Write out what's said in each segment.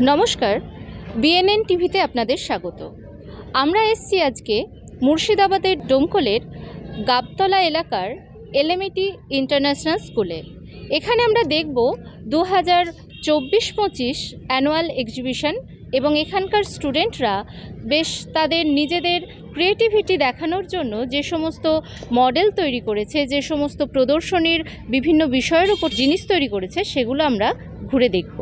নমস্কার বিএনএন টিভিতে আপনাদের স্বাগত। আমরা এসছি আজকে মুর্শিদাবাদের ডোমকলের গাবতলা এলাকার এলএমইটি ইন্টারন্যাশনাল স্কুলে এখানে আমরা দেখব দু হাজার চব্বিশ পঁচিশ অ্যানুয়াল এক্সিবিশন এবং এখানকার স্টুডেন্টরা বেশ তাদের নিজেদের ক্রিয়েটিভিটি দেখানোর জন্য যে সমস্ত মডেল তৈরি করেছে, যে সমস্ত প্রদর্শনীর বিভিন্ন বিষয়ের উপর জিনিস তৈরি করেছে, সেগুলো আমরা ঘুরে দেখব।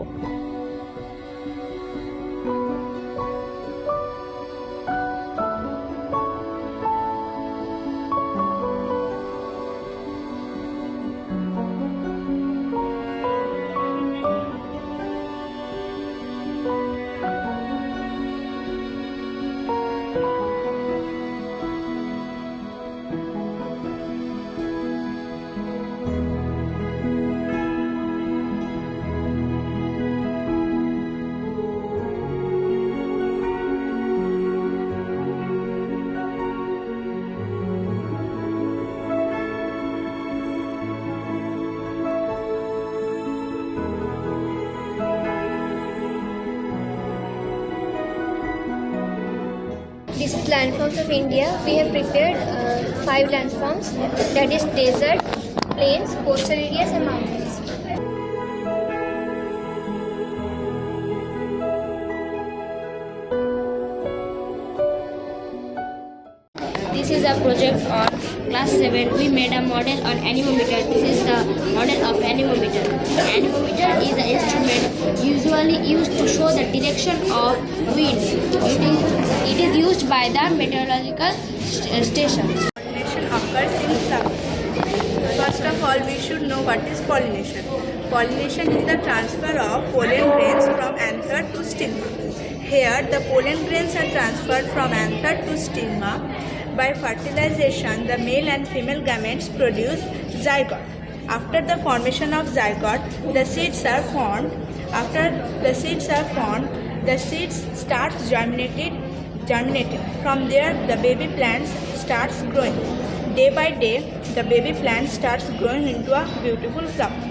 This is landforms of India. We have prepared uh, five landforms that is desert, plains, coastal areas and mountains. This is a project on class 7. We made a model on anemometer. This is the model of anemometer. Anemometer is an instrument used to show the direction of wind. It is, it is used by the meteorological st- uh, station. Pollination occurs in flowers. First of all, we should know what is pollination. Pollination is the transfer of pollen grains from anther to stigma. Here, the pollen grains are transferred from anther to stigma. By fertilization, the male and female gametes produce zygote. After the formation of zygote, the seeds are formed. After the seeds are formed, the seeds starts germinated germinating. From there, the baby plants starts growing. Day by day, the baby plant starts growing into a beautiful flower.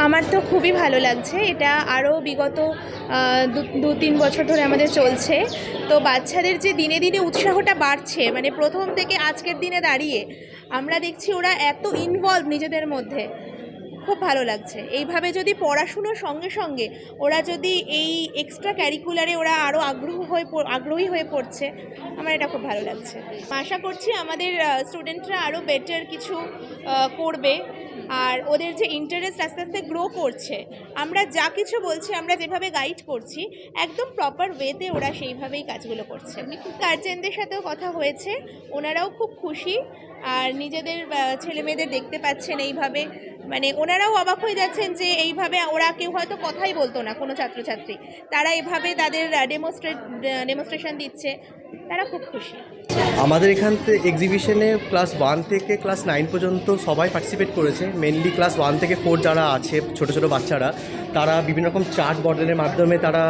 আমার তো খুবই ভালো লাগছে। এটা আরও বিগত দু- তিন বছর ধরে আমাদের চলছে। তো বাচ্চাদের যে দিনে দিনে উৎসাহটা বাড়ছে মানে প্রথম থেকে আজকের দিনে দাঁড়িয়ে, আমরা দেখছি ওরা এত ইনভলভ নিজেদের মধ্যে। খুব ভালো লাগছে। এইভাবে যদি পড়াশুনোর সঙ্গে সঙ্গে ওরা যদি এই এক্সট্রা ক্যারিকুলারে ওরা আরও আগ্রহ হয়ে আগ্রহী হয়ে পড়ছে, আমার এটা খুব ভালো লাগছে। আশা করছি আমাদের স্টুডেন্টরা আরও বেটার কিছু করবে। আর ওদের যে ইন্টারেস্ট আস্তে আস্তে গ্রো করছে আমরা যা কিছু বলছি আমরা যেভাবে গাইড করছি একদম প্রপার ওয়েতে ওরা সেইভাবেই কাজগুলো করছে। গার্জেনদের সাথেও কথা হয়েছে ওনারাও খুব খুশি আর নিজেদের ছেলেমেয়েদের দেখতে পাচ্ছেন এইভাবে মানে ওনারাও অবাক হয়ে যাচ্ছেন যে এইভাবে ওরা কেউ হয়তো কথাই বলতো না, কোনো ছাত্রছাত্রী। তারা এভাবে তাদের ডেমোস্ট্রেট ডেমোস্ট্রেশন দিচ্ছে। তারা খুব খুশি। আমাদের এখান থেকে এক্সিবিশনে ক্লাস ওয়ান থেকে ক্লাস নাইন পর্যন্ত সবাই পার্টিসিপেট করেছে। মেনলি ক্লাস ওয়ান থেকে ফোর যারা আছে, ছোট ছোট বাচ্চারা, তারা বিভিন্ন রকম চার্ট মডেলের মাধ্যমে তারা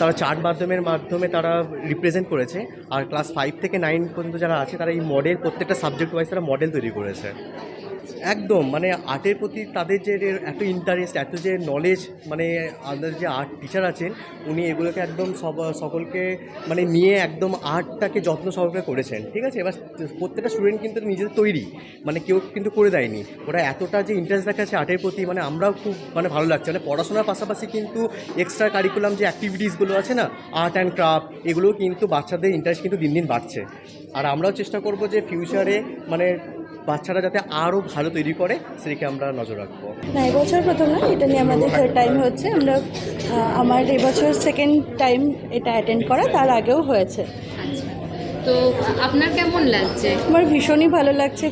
তারা চার্ট মাধ্যমের মাধ্যমে তারা রিপ্রেজেন্ট করেছে। আর ক্লাস ফাইভ থেকে নাইন পর্যন্ত যারা আছে, তারা এই মডেল প্রত্যেকটা সাবজেক্ট ওয়াইজ তারা মডেল তৈরি করেছে। একদম মানে আর্টের প্রতি তাদের যে এত ইন্টারেস্ট এত যে নলেজ মানে আমাদের যে আর্ট টিচার আছেন, উনি এগুলোকে একদম সব, সকলকে মানে নিয়ে একদম আর্টটাকে যত্ন সহকারে করেছেন, ঠিক আছে? এবার প্রত্যেকটা স্টুডেন্ট কিন্তু নিজেদের তৈরি মানে কেউ কিন্তু করে দেয়নি। ওরা এতটা যে ইন্টারেস্ট দেখাচ্ছে আর্টের প্রতি মানে আমরাও খুব মানে ভালো লাগছে। মানে পড়াশোনার পাশাপাশি কিন্তু এক্সট্রা কারিকুলাম যে অ্যাক্টিভিটিসগুলো আছে না আর্ট অ্যান্ড ক্রাফট এগুলোও কিন্তু বাচ্চাদের ইন্টারেস্ট কিন্তু দিন দিন বাড়ছে। আর আমরাও চেষ্টা করব যে ফিউচারে মানে বাচ্চারা যাতে আরও ভালো তৈরি করে, সেদিকে আমরা নজর রাখব। না, এবছর প্রথম না এটা নিয়ে আমাদের থার্ড টাইম হচ্ছে। আমরা আমার এবছর সেকেন্ড টাইম এটা অ্যাটেন্ড করা, তার আগেও হয়েছে। তো আপনার কেমন লাগছে? আমার ভীষণই ভালো লাগছে।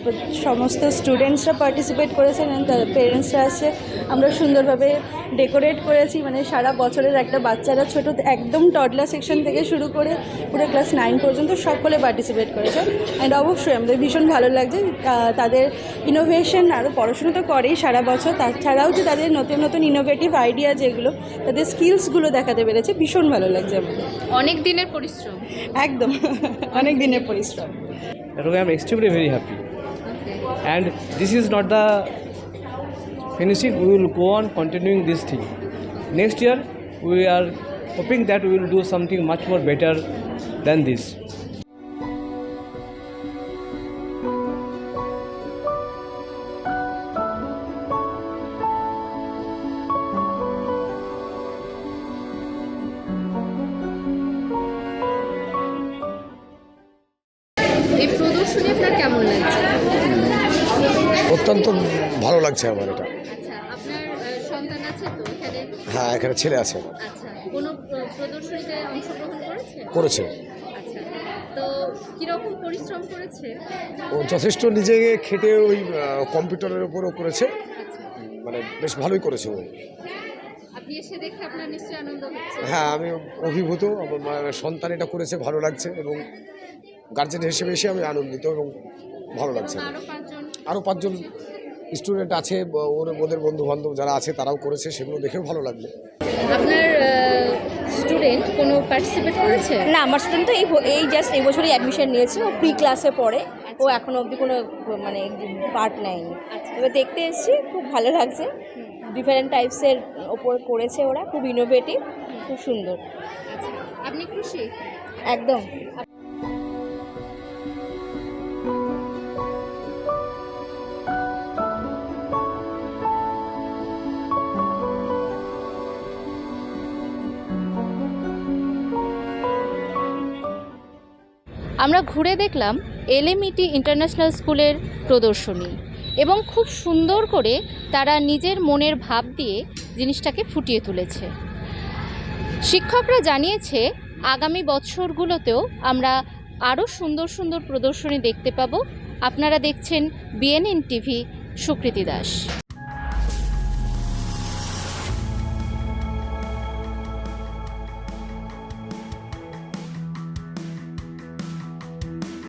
সমস্ত স্টুডেন্টসরা পার্টিসিপেট করেছেন তার পেরেন্টসরা আসছে আমরা সুন্দরভাবে ডেকোরেট করেছি। মানে সারা বছরের একটা বাচ্চারা ছোট একদম টডলা সেকশন থেকে শুরু করে পুরো ক্লাস নাইন পর্যন্ত সকলে পার্টিসিপেট করেছে। অ্যান্ড অবশ্যই আমাদের ভীষণ ভালো লাগছে। তাদের ইনোভেশন আরও পড়াশুনো তো করেই সারা বছর। তাছাড়াও যে তাদের নতুন নতুন ইনোভেটিভ আইডিয়া যেগুলো তাদের স্কিলসগুলো দেখাতে পেরেছে। ভীষণ ভালো লাগছে আমাদের। অনেক দিনের পরিশ্রম। একদম। অনেক দিনের পরিশ্রম way I'm extremely very happy. And this is not the finishing, we will go on continuing this thing. Next year, we are hoping that we will do something much more better than this. আপনার কেমন লাগছে? অত্যন্ত ভালো লাগছে আমার এটা। আচ্ছা হ্যাঁ এখানে ছেলে আছে। আচ্ছা করেছে? আচ্ছা করেছে? ও যথেষ্ট নিজে খেটে ওই কম্পিউটারের উপরও করেছে। মানে বেশ ভালোই করেছে ও। হ্যাঁ আমি অভিভূত। আমার সন্তান এটা করেছে ভালো লাগছে এবং গার্জেন হিসেবে এসে আমি আনন্দিত এবং ভালো লাগছে। এবং আরও পাঁচজন আরও পাঁচজন স্টুডেন্ট আছে ওর ওদের বন্ধু বান্ধব যারা আছে তারাও করেছে সেগুলো দেখেও ভালো লাগবে আপনার স্টুডেন্ট কোনো পার্টিসিপেট করেছে? না আমার স্টুডেন্ট তো এই এই জাস্ট এই বছরই অ্যাডমিশন নিয়েছে ও প্রি ক্লাসে পড়ে। ও এখনও অবধি কোনো মানে পার্ট নেয়নি। এবার দেখতে এসেছি খুব ভালো লাগছে। ডিফারেন্ট টাইপসের ওপর করেছে ওরা খুব ইনোভেটিভ খুব সুন্দর। আচ্ছা। আপনি খুশি? একদম। আমরা ঘুরে দেখলাম এলএমইটি ইন্টারন্যাশনাল স্কুলের প্রদর্শনী এবং খুব সুন্দর করে তারা নিজের মনের ভাব দিয়ে জিনিসটাকে ফুটিয়ে তুলেছে। শিক্ষকরা জানিয়েছে, আগামী বছরগুলোতেও আমরা আরও সুন্দর সুন্দর প্রদর্শনী দেখতে পাবো। আপনারা দেখছেন বিএনএন টিভি, সুকৃতি দাস।